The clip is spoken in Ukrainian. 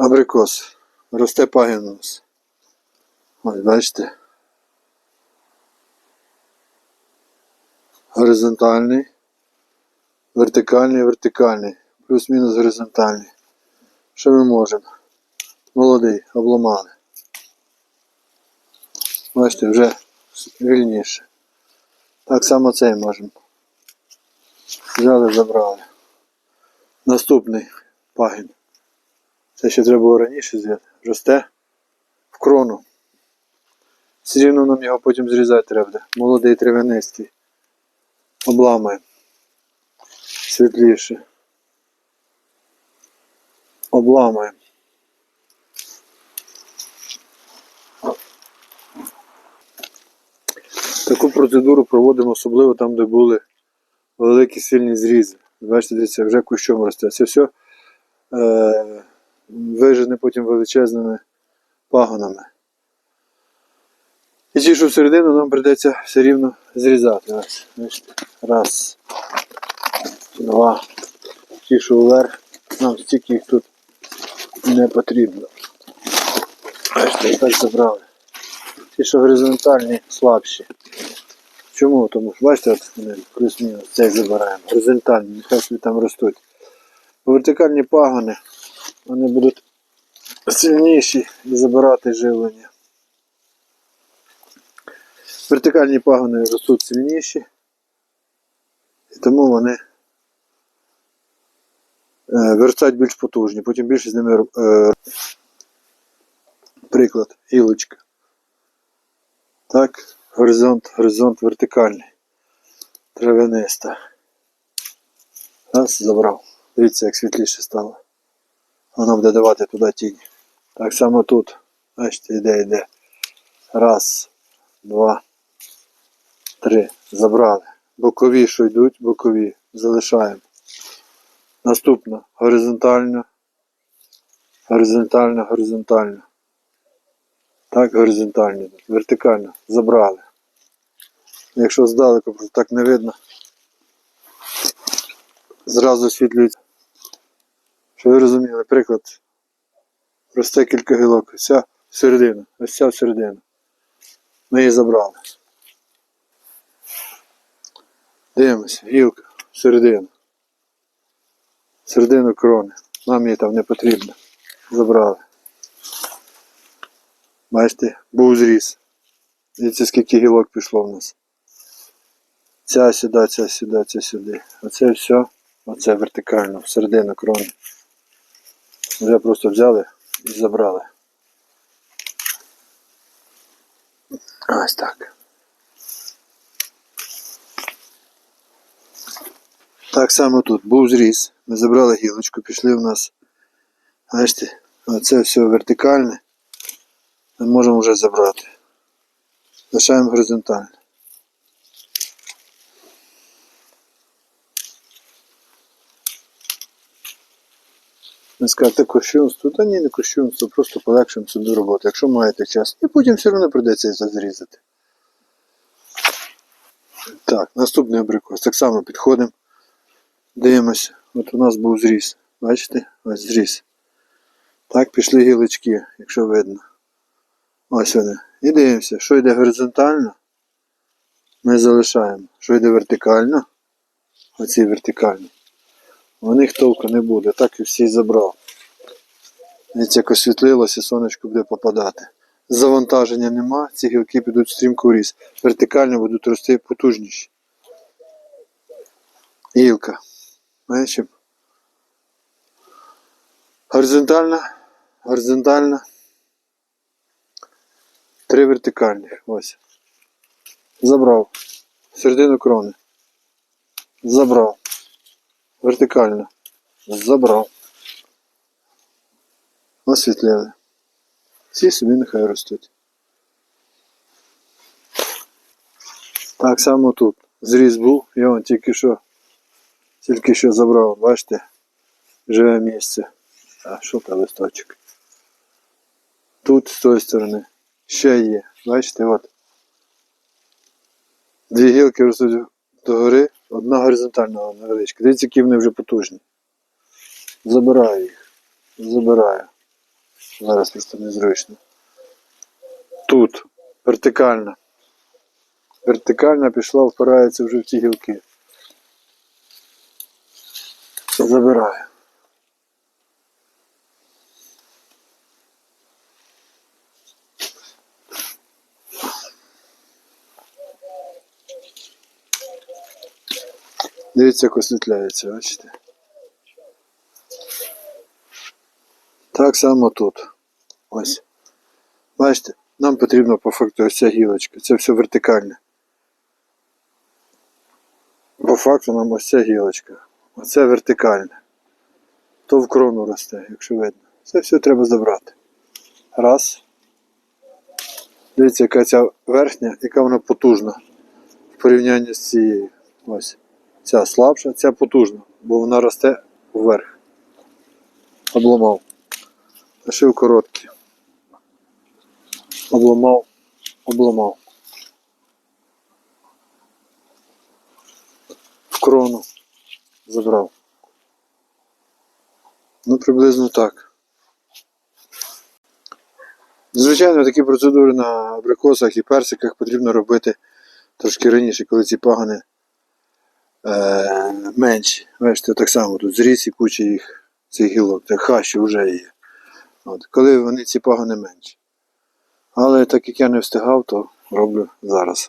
Абрикос. Росте пагін у нас. Ось, бачите. Горизонтальний. Вертикальний, вертикальний. Плюс-мінус горизонтальний. Що ми можемо? Молодий, обламали. Бачите, вже вільніше. Так само цей можемо. Взяли, забрали. Наступний пагін. Це ще треба було раніше зняти. Росте в крону. Все рівно нам його потім зрізати треба. Молодий травянистий. Обламаємо. Світліше. Обламаємо. Таку процедуру проводимо особливо там, де були великі сильні зрізи. Бачите, дивіться, вже кущом росте. Це все е, вижене потім величезними пагонами. І ті, що всередину нам прийдеться все рівно зрізати. Ось, раз, два. Ті, що вверх, нам стільки їх тут не потрібно. І так забрали. Ті, що горизонтальні, слабші. Чому? Тому що бачите, от вони плюс-мінус цей забираємо. Горизонтальні, нехай там ростуть. Вертикальні пагони, вони будуть сильніші і забирати живлення. Вертикальні пагони ростуть сильніші, і тому вони е, більш потужні, потім більше з ними е, приклад, гілочка. Так, горизонт, горизонт вертикальний, травяниста. Раз, забрав. Дивіться, як світліше стало. Воно буде давати туди тінь. Так само тут. Бачите, йде, йде. Раз, два, три. Забрали. Бокові, що йдуть, бокові. Залишаємо. Наступно горизонтально. Горизонтально, горизонтально. Так, горизонтально. Вертикально. Забрали. Якщо здалеку просто так не видно. Зразу освітлюється. Що ви розуміли, приклад. Росте кілька гілок. Ця всередину. Ось ця всередину. Ми її забрали. Дивимося, гілка всередину. Середину крони. Нам її там не потрібно. Забрали. Бачите, був зріз. Дивіться, скільки гілок пішло в нас. Ця сюди, ця сюди, ця сюди. Оце все, оце вертикально, всередину крони. Вже просто взяли і забрали. Ось так. Так само тут був зріз. Ми забрали гілочку, пішли в нас. Бачите, оце все вертикальне. Ми можемо вже забрати. Лишаємо горизонтально. Не скажете кощунство, та ні, не кощунство, просто полегшимо собі роботу, якщо маєте час. І потім все одно прийдеться зрізати. Так, наступний абрикос. Так само підходимо. Дивимося. От у нас був зріз. Бачите? Ось зріз. Так, пішли гілочки, якщо видно. Ось вони. І дивимося, що йде горизонтально. Ми залишаємо. Що йде вертикально. Оці вертикальні. У них толку не буде, так і всі забрав. Дивіться, як освітлилося, сонечко буде попадати. Завантаження нема, ці гілки підуть стрімко в ріс. Вертикально будуть рости потужніші. Гілка. Бачимо? Горизонтальна, горизонтальна. Три вертикальних. Ось. Забрав. Середину крони. Забрав. Вертикально. Забрав. Освітлили. Ці собі нехай ростуть. Так само тут. Зріз був, я вон тільки що тільки що забрав, бачите, живе місце. А що там листочок? Тут з тої сторони ще є. Бачите, от. Дві гілки ростуть догори, одна горизонтальна невеличка. Дивіться, які вони вже потужні. Забираю їх. Забираю. Зараз просто незручно. Тут вертикальна. Вертикальна пішла, впирається вже в ті гілки. Забираю. Дивіться, як освітляється, бачите? Так само тут. Ось. Бачите, нам потрібно по факту ось ця гілочка. Це все вертикальне. По факту нам ось ця гілочка. Оце вертикальне. То в крону росте, якщо видно. Це все треба забрати. Раз. Дивіться, яка ця верхня, яка вона потужна в порівнянні з цією. Ось. Ця слабша, ця потужна, бо вона росте вверх. Обламав. Лишив короткі. Обламав, обламав. В крону забрав. Ну, приблизно так. Звичайно, такі процедури на абрикосах і персиках потрібно робити трошки раніше, коли ці пагани е, менші. Бачите, так само тут зріс і куча їх цих гілок, так хащі вже є. От, коли вони ці пагани менші. Але так як я не встигав, то роблю зараз.